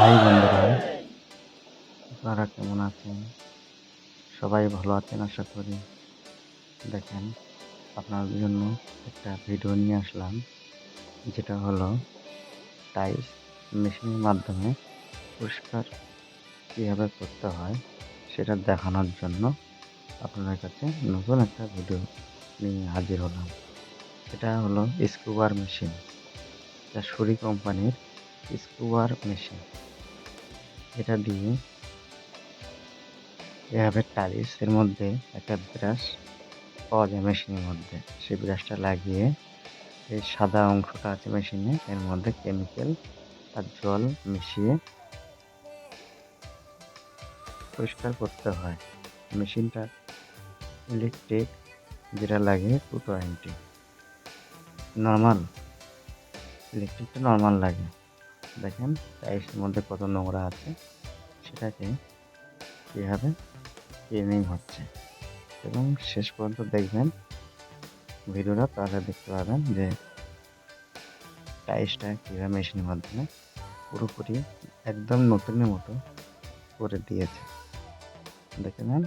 High বন্ধুরা, আপনারা কেমন আছেন? সবাই ভালো আছেন, আশা করি। দেখেন আপনাদের জন্য একটা ভিডিও নিয়ে আসলাম, যেটা হলো টাইলস মেশিনের মাধ্যমে পরিষ্কার কীভাবে করতে হয় সেটা দেখানোর জন্য আপনাদের কাছে নতুন একটা ভিডিও নিয়ে হাজির হলাম। এটা হলো স্কুবার মেশিন এটা সুরি কোম্পানির স্কুবার মেশিন। এটা দিয়ে এভাবে টালিস এর মধ্যে একটা ব্রাশ পাওয়া যায় মেশিনের মধ্যে। সেই ব্রাশটা লাগিয়ে এই সাদা অংশটা আছে মেশিনে, এর মধ্যে কেমিক্যাল আর জল মিশিয়ে পরিষ্কার করতে হয়। মেশিনটা ইলেকট্রিক যেটা লাগে টু টোয়েন্টি নর্মাল ইলেকট্রিকটা নর্মাল লাগে। দেখেন টাইলসের মধ্যে কত নোংরা আছে, সেটাকে কীভাবে ক্লিনিং হচ্ছে। এবং শেষ পর্যন্ত দেখবেন, ভিডিওটা তাহলে দেখতে পাবেন যে টাইলসটা কীভাবে মেশিনের মাধ্যমে পুরোপুরি একদম নতুনের মতো করে দিয়েছে। দেখে নেন